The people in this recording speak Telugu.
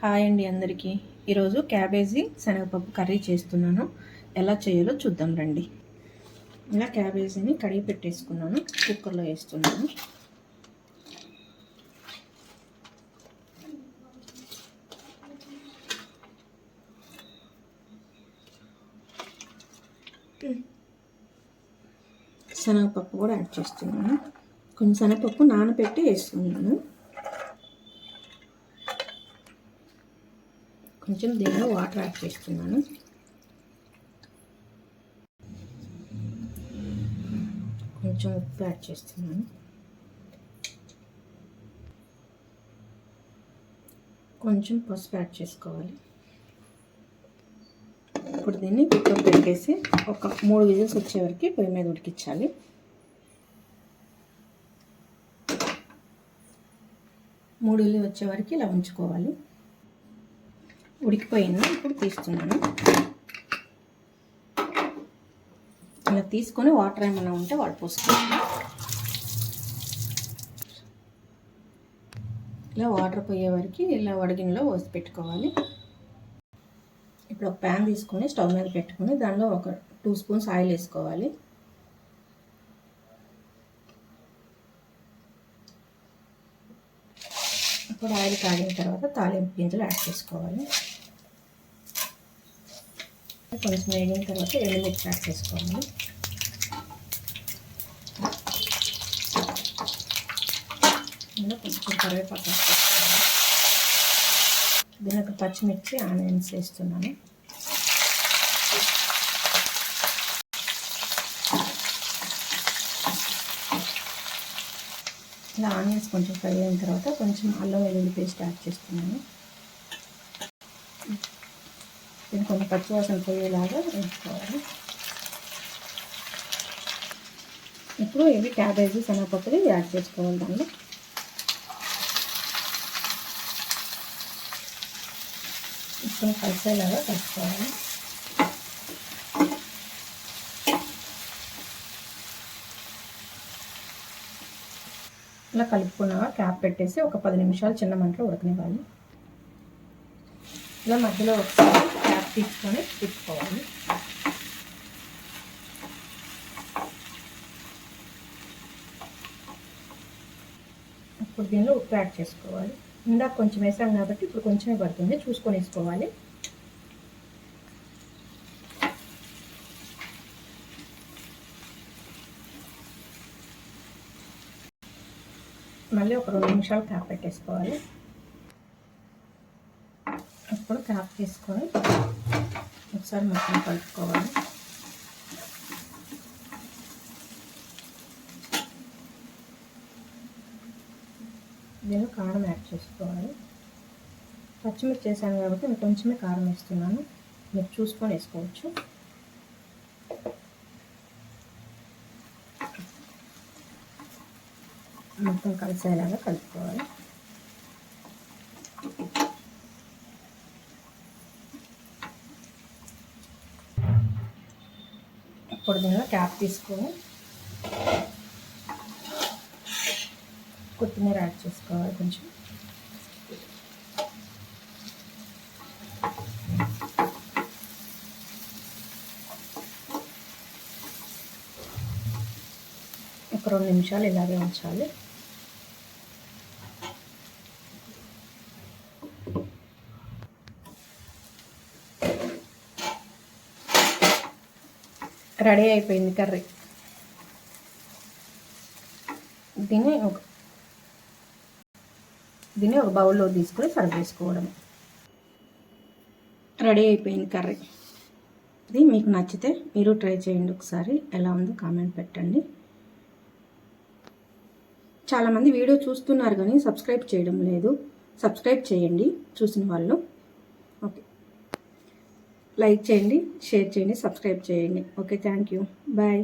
హాయ్ అండి అందరికీ. ఈరోజు క్యాబేజీ శనగపప్పు కర్రీ చేస్తున్నాను. ఎలా చేయాలో చూద్దాం రండి. ఇలా క్యాబేజీని కడిగి పెట్టేసుకున్నాను. కుక్కర్లో వేస్తున్నాను. శనగపప్పు కూడా యాడ్ చేస్తున్నాను. కొంచెం శనగపప్పు నానబెట్టి వేసుకున్నాను. కొంచెం దీనిలో వాటర్ యాడ్ చేస్తున్నాను. కొంచెం ఉప్పు యాడ్ చేస్తున్నాను. కొంచెం పసుపు యాడ్ చేసుకోవాలి. ఇప్పుడు దీన్ని కుక్కర్ పెట్టేసి ఒక మూడు విజిల్స్ వచ్చే వరకు పొయ్యి మీద ఉడికించాలి. మూడు ఇల్లు వచ్చే వరకు ఇలా ఉంచుకోవాలి. ఉడికిపోయింది. ఇప్పుడు తీస్తున్నాను. ఇలా తీసుకొని వాటర్ ఏమైనా ఉంటే వాడు పోసుకోవాలి ఇలా వాటర్ పోయే వరకు ఇలా వడిగినలో పోసి పెట్టుకోవాలి. ఇప్పుడు ఒక ప్యాన్ తీసుకొని స్టవ్ మీద పెట్టుకొని దానిలో ఒక టూ స్పూన్స్ ఆయిల్ వేసుకోవాలి. ఇప్పుడు ఆయిల్ కాగిన తర్వాత తాలింపు గింజలు యాడ్ చేసుకోవాలి. కొంచెం వేగిన తర్వాత ఎండుమిర్చి యాడ్ చేసుకోవాలి ఇందులో కొంచెం కరివేపాకు వేసుకోవాలి దీనికి పచ్చిమిర్చి ఆనియన్స్ వేస్తున్నాను ఇలా ఆనియన్స్ కొంచెం ఫ్రై అయిన తర్వాత కొంచెం అల్లం వెల్లుల్లి పేస్ట్ యాడ్ చేస్తున్నాను దీన్ని కొంచెం పచ్చివాసన పోయేలాగా వేసుకోవాలి. ఇప్పుడు ఇవి క్యాబేజీ శనగపప్పులు యాడ్ చేసుకోవాలి దానిలో ఇప్పుడు కలిసేలాగా కలుపుకోవాలి ఇలా కలుపుకున్నాక క్యాప్ పెట్టేసి ఒక పది నిమిషాలు చిన్న మంటలో ఉడకనివ్వాలి. ఇలా మధ్యలో ఒకసారి క్యాప్ తీసుకొని తిప్పుకోవాలి. ఇప్పుడు దీనిలో ఉప్పు యాడ్ చేసుకోవాలి. ఇందాక కొంచెం వేసాం కాబట్టి ఇప్పుడు కొంచెమే పడుతుంది. చూసుకొని వేసుకోవాలి. మళ్ళీ ఒక రెండు నిమిషాలు క్యాప్ పెట్టేసుకోవాలి. ఇప్పుడు క్యాప్ తీసుకొని ఒకసారి మొత్తం కలుపుకోవాలి. దీనిలో కారం యాడ్ చేసుకోవాలి. పచ్చిమిర్చి చేశాను కాబట్టి నేను కొంచెమే కారం వేస్తున్నాను. మీరు చూసుకొని వేసుకోవచ్చు. మొత్తం కలిసేలాగా కలుపుకోవాలి. ఇప్పుడు దీనిలో క్యాప్ తీసుకొని కొత్తిమీర యాడ్ చేసుకోవాలి కొంచెం. ఒక రెండు నిమిషాలు ఇలాగే ఉంచాలి. రెడీ అయిపోయింది కర్రీ. దీన్ని ఒక దీన్ని ఒక బౌల్లో తీసుకొని సర్వ్ చేసుకోవడం రెడీ అయిపోయింది కర్రీ. ఇది మీకు నచ్చితే మీరు ట్రై చేయండి ఒకసారి. ఎలా ఉందో కామెంట్ పెట్టండి. చాలామంది వీడియో చూస్తున్నారు కానీ సబ్స్క్రైబ్ చేయడం లేదు. సబ్స్క్రైబ్ చేయండి. చూసిన వాళ్ళు లైక్ చేయండి షేర్ చేయండి సబ్స్క్రైబ్ చేయండి. Okay thank you. బాయ్.